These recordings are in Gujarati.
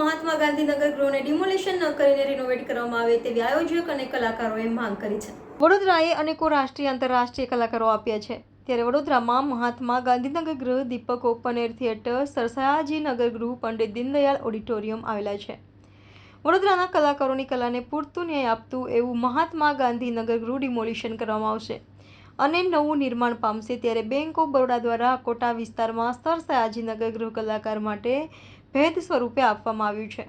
મહાત્મા ગાંધીનગર ગૃહને ડિમોલિશન ન કરીને રિનોવેટ કરવામાં આવે તેવી આયોજક અને કલાકારોએ માંગ કરી છે. વડોદરાએ અનેકો રાષ્ટ્રીય, આંતરરાષ્ટ્રીય કલાકારો આપ્યા છે. ત્યારે વડોદરામાં મહાત્મા ગાંધીનગર ગૃહ દીપક ઓપન એર થિયેટર સરસાયાજી નગર ગૃહ, પંડિત દીનદયાળ ઓડિટોરિયમ આવેલા છે. વડોદરાના કલાકારોની કલાને પૂરતું ન્યાય આપતું એવું મહાત્મા ગાંધીનગર ગૃહ ડિમોલિશન કરવામાં આવશે. અને નવું નિર્માણ પામશે ત્યારે બેંક ઓફ બરોડા દ્વારા કોટા વિસ્તારમાં સર નગર ગૃહ કલાકાર માટે ભેદ સ્વરૂપે આપવામાં આવ્યું છે.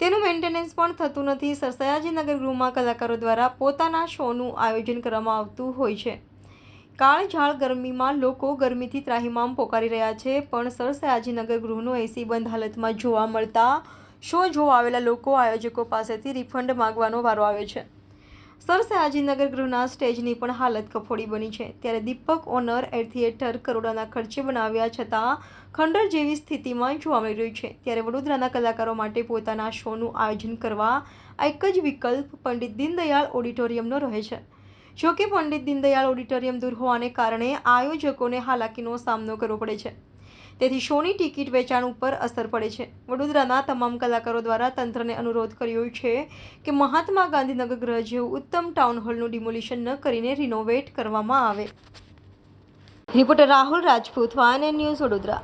તેનું મેન્ટેનન્સ પણ થતું નથી. સર સયાજીનગર ગૃહમાં કલાકારો દ્વારા પોતાના શોનું આયોજન કરવામાં આવતું હોય છે. કાળઝાળ ગરમીમાં લોકો ગરમીથી ત્રાહિમામ પોકારી રહ્યા છે, પણ સર સયાજીનગર ગૃહનું એસી બંધ હાલતમાં જોવા મળતા શો જોવા આવેલા લોકો આયોજકો પાસેથી રિફંડ માંગવાનો વારો આવ્યો છે. સર સયાજીનગર ગૃહના સ્ટેજની પણ હાલત કફોડી બની છે. ત્યારે દીપક ઓનર એર થિયેટર કરોડોના ખર્ચે બનાવ્યા છતાં ખંડર જેવી સ્થિતિમાં જોવા મળી રહ્યું છે. ત્યારે વડોદરાના કલાકારો માટે પોતાના શોનું આયોજન કરવા એક જ વિકલ્પ પંડિત દીનદયાળ ઓડિટોરિયમનો રહે છે. જો કે પંડિત દીનદયાળ ઓડિટોરિયમ દૂર હોવાને કારણે આયોજકોને હાલાકીનો સામનો કરવો પડે છે. તેથી શોની ટિકિટ વેચાણ ઉપર અસર પડે છે. વડોદરાના તમામ કલાકારો દ્વારા તંત્રને અનુરોધ કર્યો છે કે મહાત્મા ગાંધીનગર ગ્રહ જેવું ઉત્તમ ટાઉન હોલનું ડિમોલિશન ન કરીને રિનોવેટ કરવામાં આવે. Reporter Rahul Rajput one news Vadodara.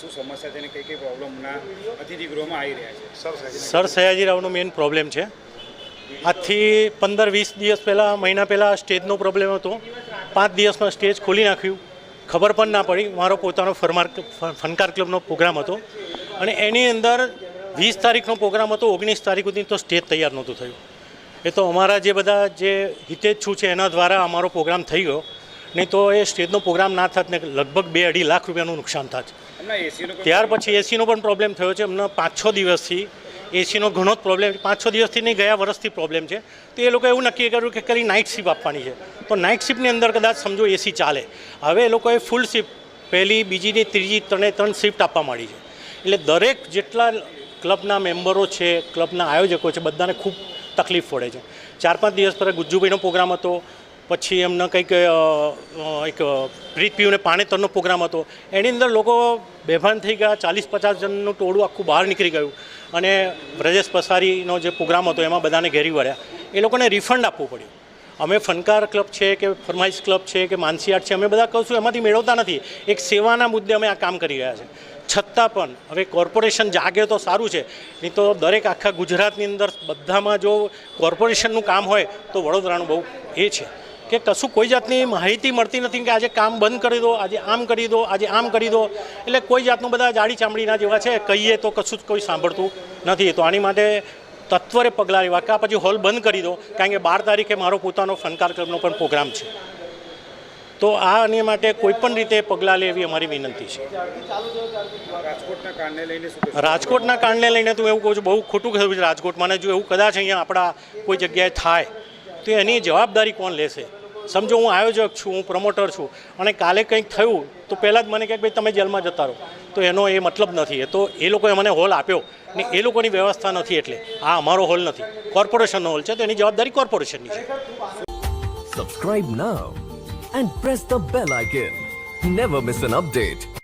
શું સમસ્યા છે અને કઈ કઈ પ્રોબ્લેમના અતિથિ આવી રહ્યા છે? સર સર સયાજીરાવનો મેઇન પ્રોબ્લેમ છે. આજથી પંદર વીસ દિવસ પહેલાં મહિના પહેલાં સ્ટેજનો પ્રોબ્લેમ હતો. પાંચ દિવસમાં સ્ટેજ ખોલી નાખ્યું. ખબર પણ ના પડી. મારો પોતાનો ફરમાર ફનકાર ક્લબનો પ્રોગ્રામ હતો. અને એની અંદર વીસ તારીખનો પ્રોગ્રામ હતો ઓગણીસ તારીખ સુધી તો સ્ટેજ તૈયાર નહોતું થયું. એ તો અમારા જે બધા જે હિતેચ્છુ છે એના દ્વારા અમારો પ્રોગ્રામ થઈ ગયો. નહીં તો એ સ્ટેજનો પ્રોગ્રામ ના થાત ને લગભગ બે અઢી લાખ રૂપિયાનું નુકસાન થાત. ત્યાર પછી એસીનો પણ પ્રોબ્લેમ થયો છે. એમના પાંચ છ દિવસથી એસીનો ઘણો જ પ્રોબ્લેમ પાંચ છ દિવસથી નહીં, ગયા વર્ષથી પ્રોબ્લેમ છે. તો એ લોકો એવું નક્કી કર્યું કે ખાલી નાઇટ શિપ આપવાની છે. તો નાઇટ શિપની અંદર કદાચ સમજો એસી ચાલે. હવે એ લોકોએ ફૂલ શિફ્ટ પહેલી, બીજીની, ત્રીજી, ત્રણે, ત્રણ શિફ્ટ આપવા માંડી છે. એટલે દરેક જેટલા ક્લબના મેમ્બરો છે ક્લબના આયોજકો છે, બધાને ખૂબ તકલીફ પડે છે. ચાર પાંચ દિવસ પહેલાં ગુજ્જુભાઈનો પ્રોગ્રામ હતો. પછી એમનો કંઈક એક પ્રીત પીયુને પાણેતરનો પ્રોગ્રામ હતો. એની અંદર લોકો બેભાન થઈ ગયા. ચાલીસ પચાસ જણનું ટોળું આખું બહાર નીકળી ગયું. અને બ્રજેશ પસારીનો જે પ્રોગ્રામ હતો એમાં બધાને ઘેરી વળ્યા. એ લોકોને રિફંડ આપવું પડ્યું. અમે ફનકાર ક્લબ છે કે ફરમાઈશ ક્લબ છે કે માનસી આર્ટ છે, અમે બધા કહીશું એમાંથી મેળવતા નથી. એક સેવાના મુદ્દે અમે આ કામ કરી રહ્યા છે. છતાં પણ, હવે કોર્પોરેશન જાગે તો સારું છે. નહીં તો દરેક આખા ગુજરાતની અંદર બધામાં જો કોર્પોરેશનનું કામ હોય, તો વડોદરાનું બહુ એ છે. કે કશું કોઈ જાતની માહિતી મળતી નથી કે આજે કામ બંધ કરી દો આજે આમ કરી દો આજે આમ કરી દો. એટલે કોઈ જાતનું બધા જાડી ચામડીના જેવા છે કહીએ તો કશું જ કોઈ સાંભળતું નથી. તો આની માટે તત્વરે પગલાં લેવા કાં પછી હોલ બંધ કરી દો કારણ કે બાર તારીખે મારો પોતાનો ફનકાર ક્લબનો પણ પ્રોગ્રામ છે. તો આ આની માટે કોઈ પણ રીતે પગલાં લે એવી અમારી વિનંતી છે. રાજકોટના કારણે લઈને કારણને લઈને તો એવું કહું છું બહુ ખોટું કહ્યું છે રાજકોટમાં. જો એવું કદાચ અહીંયા આપણા કોઈ જગ્યાએ થાય તો એની જવાબદારી કોણ લેશે? સમજો, હું આયોજક છું, હું પ્રમોટર છું. અને કાલે કંઈક થયું, તો પહેલાં જ મને કહે કે ભાઈ, તમે જેલમાં જતા રહો. તો એનો એ મતલબ નથી. એ તો એ લોકોએ મને હોલ આપ્યો. ને એ લોકોની વ્યવસ્થા નથી એટલે. આ અમારો હોલ નથી. કોર્પોરેશનનો હોલ છે, તો એની જવાબદારી કોર્પોરેશનની છે. Subscribe now and press the bell icon never miss an update.